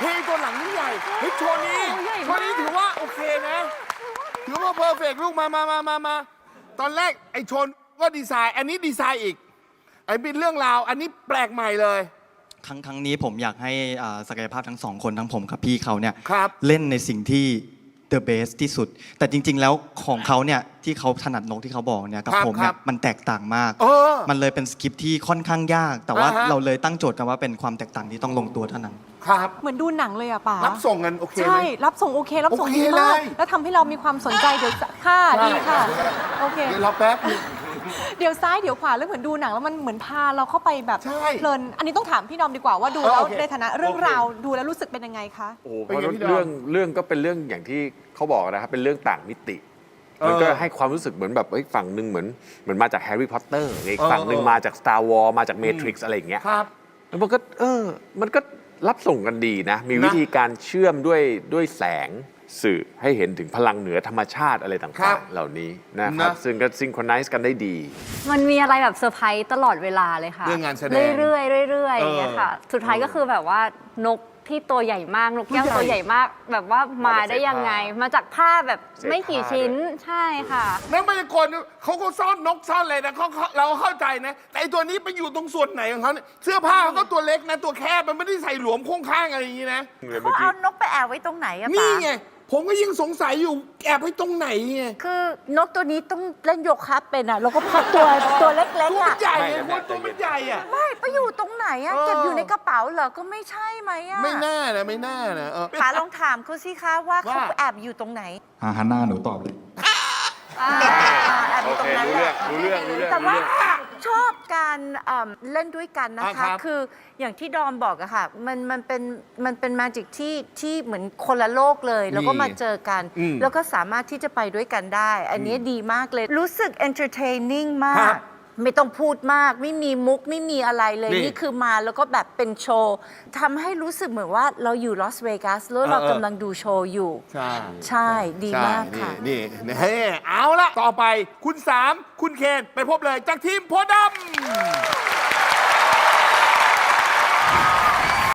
เพลงตัวหลังนี่ใหญ่เฮ้ยโชว์นี้โอ้ใหญ่โชมากว์นี้ถือว่าโอเคนะ ถือว่าเพอร์เฟกลูกมามามามามาตอนแรกไอ้โชนก็ดีไซน์อันนี้ดีไซน์อีก ไอ้เป็นเรื่องราว อันนี้แปลกใหม่เลย ครั้งครั้งนี้ผมอยากให้อ่าศักยภาพทั้งสองคนทั้งผมกับพี่เขาเนี่ยครับ เล่นในสิ่งที่ the best ที่สุด แต่จริง ๆ แล้วของเขาเนี่ยที่เขาถนัดนกที่เขาบอกเนี่ยกับครับผมเนี่ครัยบมันแตกต่างมาก เออมันเลยเป็นสคริปต์ที่ค่อนข้างยาก แต่ว่าอ่าฮะ เราเลยตั้งโจทย์กันว่าเป็นความแตกต่างที่ต้องลงตัวเท่านั้น ครับ เหมือนดูหนังเลยอะป๋ารับส่งกันโอเคไหม ใช่รับส่งโอเครับส่งโอเคดีมากเลยแล้วทำให้เรามีความสนใจเดี๋ยวค่ะใช่ดีค่ะโอเค เดี๋ยวเราแป๊บนึง เดี๋ยวซ้ายเดี๋ยวขวาแล้วเหมือนดูหนังแล้วมันเหมือนพาเราเข้าไปแบบใช่เพลินอันนี้ต้องถามพี่นอมดีกว่าว่าดูเออแล้วโอเค ในฐานะเรื่องโอเคราวดูแล้วรู้สึกเป็นยังไงคะ โอ้โหเป็นเพไงราะพี่ดอมเรื่องเรื่องก็เป็นเรื่องอย่างที่เขาบอกนะครับเป็นเรื่องต่างมิติ เออมันก็ให้ความรู้สึกเหมือนแบบเอ้ยฝั่งหนึ่งเหมือนเหมือนมาจากแฮร์รี่พอตเตอร์อีกเออฝั่งหนึ่งเออ มาจาก Star Wars มาจาก Matrix อะไรอย่างเงี้ยครับ แล้วมันก็เออมันก็ รับส่งกันดีนะ มีนะวิธีการเชื่อมด้วยด้วยแสงสื่อให้เห็นถึงพลังเหนือธรรมชาติอะไรครัต่างบๆเหล่านี้นะครับนะซึ่งก็ซิงโครไนซ์กันได้ดี มันมีอะไรแบบเซอร์ไพรส์ตลอดเวลาเลยค่ะเรื่องงานแสดงเรื่อยๆเรื่อยๆอย่างเงี้ยค่ะเออสุดท้ายก็คือแบบว่านกที่ตัวใหญ่มากนกแก้วตัวใหญ่ตัวใหญ่มาก แบบว่ามาได้ยังไง มาจากผ้าแบบเศษไม่กี่ผ้าชิ้นด้วยใช่ค่ะ นักมายากลเขาก็ซ่อนนกซ่อนอะไรนะเขาเขาเราเข้าใจนะ แต่ไอตัวนี้ไปอยู่ตรงส่วนไหนของเขาเนี่ยเสื้อผ้าเขาก็ตัวเล็กนะ ตัวแคบมันไม่ได้ใส่หลวมโค้งข้างอะไรอย่างนี้นะ เขาเอานกไปแอบไว้ตรงไหนอะนี่ป๋าไง ผมก็ยังสงสัยอยู่แอบไว้ตรงไหนไงคือนกตัวนี้ต้องเล่นโยคะเป็นอะแล้วก็พักตัวตัวเล็กตัวๆมัอะนใหญ่ไงไม่คนตัวมันใหญ่อะ ไม่ไปอยู่ตรงไหนอะเออ เก็บอยู่ในกระเป๋าเหรอ ก็ไม่ใช่ไหมอะไม่น่านะไม่น่านะเออ ป๋าลองถามเขาสิคะว่าเขาว่า แอบอยู่ตรงไหนอ่าฮันน่าหนูตอบเลย อ่าแอบอโอยู่ตเครงนั้นรู้แหเรื่อละงรู้เรื่องรู้เรื่องแต่รู้ว่าเรื่อง ชอบการเอิ่มเล่นด้วยกันนะอ่าครัคะ บคืออย่างที่ดอมบอกอะค่ะ มันมันเป็นมันเป็นมาจิกที่ที่เหมือนคนละโลกเลย แล้วก็มาเจอกัน อืมแล้วก็สามารถที่จะไปด้วยกันได้ อันนี้ดีมากเลย รู้สึก entertaining มาครัก บ ไม่ต้องพูดมาก ไม่มีมุกไม่มีอะไรเลยนี่นี่คือมาแล้วก็แบบเป็นโชว์ทำให้รู้สึกเหมือนว่าเราอยู่ลอสเวกัสแล้วเราเออเออ กำลังดูโชว์อยู่ ใช่ใช่ดีมากใช่ค่ะนี่นี่นี่เอาละต่อไปคุณสามคุณเคนไปพบเลยจากทีมโพธิ์ดำ